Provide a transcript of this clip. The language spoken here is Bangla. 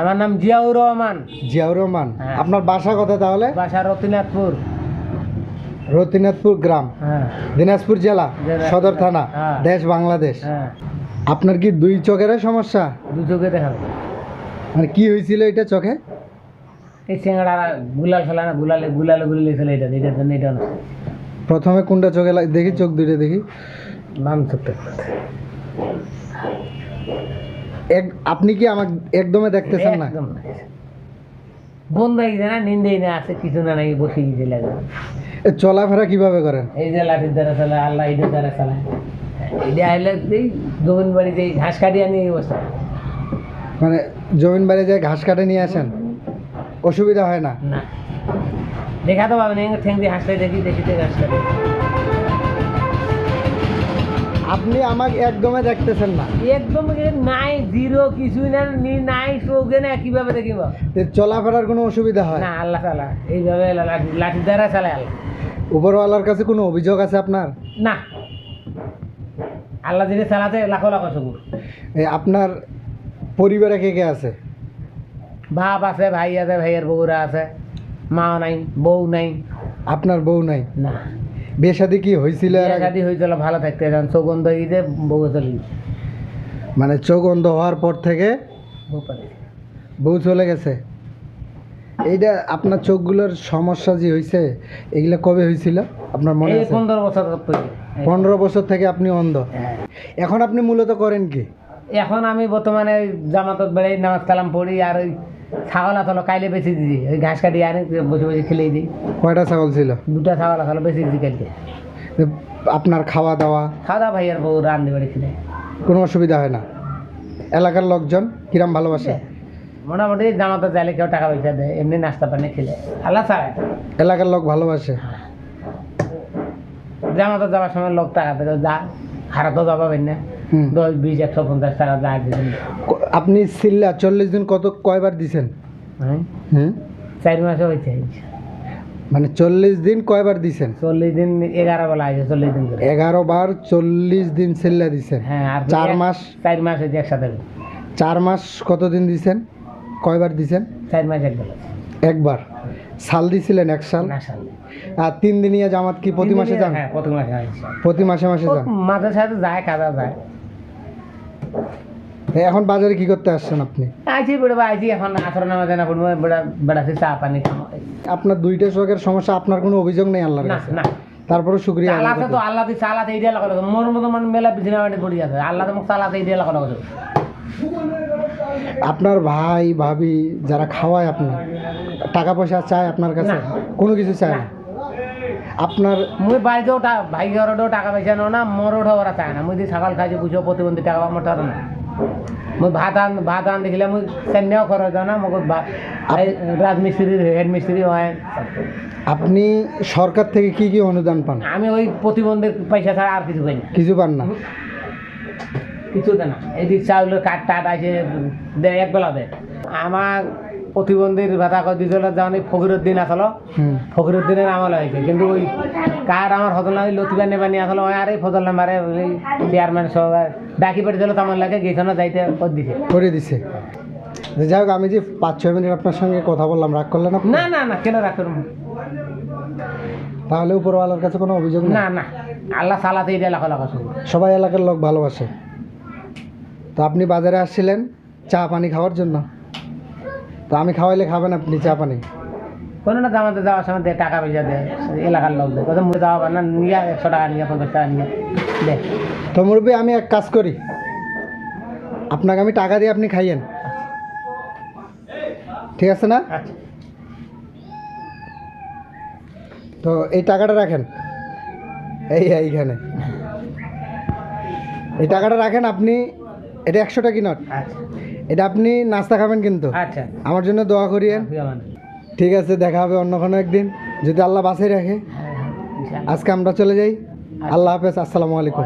আমার নাম জিয়াউর রহমান। জিয়াউর রহমান। হ্যাঁ। আপনার বাসা কোথায় তাহলে? বাসা রতিনাথপুর। রতিনাথপুর গ্রাম। হ্যাঁ। দিনাজপুর জেলা। সদর থানা হ্যাঁ। দেশ বাংলাদেশ। আপনার কি দুই চোখের সমস্যা? দু চোখে দেখাবো মানে কি হয়েছিল এটা চোখে? এই চেঙ্গাড়া গুলাল ফেলা না গুলালে গুলালে গুলিলে ফেলে এটা এটার জন্য এটা প্রথমে কোনটা চোখে দেখি চোখ দুইটা দেখি। নাম চোখটা। এক আপনি কি আমাকে একদমে দেখতেছেন না? একদম না। বন্ধ হয়ে গেছে না নিন্দেই না আছে কিছু না নাকি বসে গেছে লাগে চলাফেরা কীভাবে করেন? এই যে লাঠির দ্বারা চালায় আল্লাহ ঈদের দ্বারা চালায়। এটা আইলে এই জমিন বাড়িতে এই ঘাস কাটিয়ে নিয়ে অবস্থা। মানে জমিন বাড়ি যায় ঘাস কাটে নিয়ে আসেন? অসুবিধা হয় না? না। দেখা তো পাবেন ঠেং দিয়ে হাসলে দেখি দেখিতে ঘাস কাটে। আপনি আমাকে একদমে দেখতেছেন না। একদম নাই জিরো কিছু না নি নাই চোখে না কীভাবে দেখিব? চলাফেরার কোনো অসুবিধা হয়? না আল্লাহ চালা এইভাবে লাঠি- দ্বারা চালায় আল্লাহ। উপরওয়ালার কাছে কোনো অভিযোগ আছে আপনার? না। আল্লাহ যদি চালাতে লাখো লাখো চকুর এ আপনার পরিবারে কে কে আছে? বাপ আছে ভাই আছে ভাইয়ের বউরা আছে মাও নাই বউ নাই। আপনার বউ নাই? না। বিয়ে শাদী কি হয়েছিল আগে? শাদি হয়েছিল ভালো থাকতে বন্ধ হয়ে গেছে বউ চলে মানে চোখ অন্ধ হওয়ার পর থেকে বউ বউ চলে গেছে? এইটা আপনার চোখগুলোর সমস্যা যে হয়েছে এগুলা কবে হয়েছিল আপনার মনে এই আছে? পনেরো বছর পনেরো বছর থেকে আপনি অন্ধ। হ্যাঁ। এখন আপনি মূলত করেন কি? এখন আমি বর্তমানে জামাতত বেড়ে নামাজ কালাম পড়ি আর ওই ছাগল আসলো কাইলে বেশি দিই ওই ঘাস কাটি আনি বসে বসে খেলেই দিই। কয়টা ছাগল ছিল? দুটা ছাগল আসলো বেশি দিই কালকে আপনার খাওয়া দাওয়া? খাওয়া দাওয়া ভাইয়ের বউ রান্ধি বাড়ি খেলে কোনো অসুবিধা হয় না? এলাকার লোকজন কিরাম ভালোবাসে? মোটামুটি জামাতত যাইলে কেউ টাকা পয়সা দেয় এমনি নাস্তা পানি খেলে। আল্লাহ ছাড়ে এলাকার লোক ভালোবাসে? জামাতত যাওয়ার সময় লোক টাকা থেকে যা হারা তো যাবেন না। দশ বিশ একশো পঞ্চাশ টাকা যা ক- আপনি সিল্লা চল্লিশ দিন কত কয়বার দিছেন? হ্যাঁ? চার মাসে হয়েছে মানে চল্লিশ দিন কয়বার দিছেন? চল্লিশ দিন এগারো বেলা আছে চল্লিশ দিন এগারো বার চল্লিশ দিন সিল্লা দিছেন। হ্যাঁ আর চার মাস? চার মাস হয়েছে একসাথে চার মাস কতদিন দিছেন? কয়বার দিছেন? চার মাস এক বেলা। একবার। সাল দিছিলেন এক সাল? আর তিন দিনিয়া জামাত কি প্রতি মাসে যান? হ্যাঁ প্রতি মাসে প্রতি মাসে মাসে যান? মাঝে সাথে যায় কাজা যায়। এখন বাজারে কি করতে আসছেন আপনি? আইছি বেড়ে আইছি এখন আসর নামাজে না পড়ব বেড়া বেড়াছি চা পানি খাব। আপনার দুইটা চোখের সমস্যা আপনার কোনো অভিযোগ নেই আল্লাহর কাছে? না। তারপরে শুক্রিয়া আল্লাহ তো আল্লাহ তুই চালাতে এই দিয়ে লাগালো মোর মতো মানে মেলা বিছানা বাড়ি পড়ি আছে। আল্লাহ তো চালাতে এই দিয়ে লাগালো আপনার ভাই ভাবি যারা খাওয়ায় আপনার টাকা পয়সা চায় আপনার কাছে? কোনো কিছু চায় না? আপনার মুই বাড়িতেও টা- ভাই ঘরেও টাকা পয়সা নো না মোর ওঠা ওরা চায় না। মুই দি সকাল খাইছি বুঝো প্রতিবন্ধী টাকা আমার টাকা না। মুই ভাত আন ভাত আন দেখিলে মুই চেন্নাইও খরচ না মোক এই রাজমিস্ত্রি হেড মিস্ত্রি হয়। আপনি সরকার থেকে কি কি অনুদান পান? আমি ওই প্রতিবন্ধীর পয়সা ছাড়া আর কিছু পাই না। কিছু পান না? কিছু দেয় না। এদিক চাউলের কাঠ টাট আছে এক বেলা দেয় আমার প্রতিবন্ধীর ভাতা দিয়েছিল যেমন এই ফকিরুদ্দিন আসলো। ফকিরুদ্দিনের আমল হয়েছে। কিন্তু ওই কার আমার ফজল না লতিবা নেবানি আসলো আর এই ফজল নাম্বারে ওই চেয়ারম্যান সহ ডাকি পেটে দিল তেমন লাগে গেছিল যাইতে করে দিছে। করে দিছে। যে যাই হোক আমি যে পাঁচ ছয় মিনিট আপনার সঙ্গে কথা বললাম রাগ করলেন না না না কেন রাখুন তাহলে উপরওয়ালার কাছে কোনো অভিযোগ না না না আল্লাহ সালাতে এটা লাখ লাখ সবাই এলাকার লোক ভালোবাসে। তো আপনি বাজারে আসছিলেন চা পানি খাওয়ার জন্য? তো আমি খাওয়াইলে খাবেন আপনি চা পানি কোনো না জামাতে যাওয়ার সময় দে টাকা পয়সা দেয় এলাকার লোক দেয় কথা মুখে যাওয়া পার না নিয়ে একশো টাকা নিয়ে পঞ্চাশ টাকা নিয়ে। দে। তো মুরব্বী আমি এক কাজ করি। আপনাকে আমি টাকা দিয়ে আপনি খাইয়েন। ঠিক আছে না? আচ্ছা। তো এই টাকাটা রাখেন। এই এইখানে। এই টাকাটা রাখেন আপনি এটা একশো টাকি নট? আচ্ছা। এটা আপনি নাস্তা খাবেন কিন্তু। আচ্ছা। আমার জন্য দোয়া করিয়েন। ঠিক আছে দেখা হবে অন্য কোনো একদিন। যদি আল্লাহ বাসায় রাখে। হ্যাঁ, হ্যাঁ। আজকে আমরা চলে যাই। আল্লাহ হাফেজ আসসালামু আলাইকুম।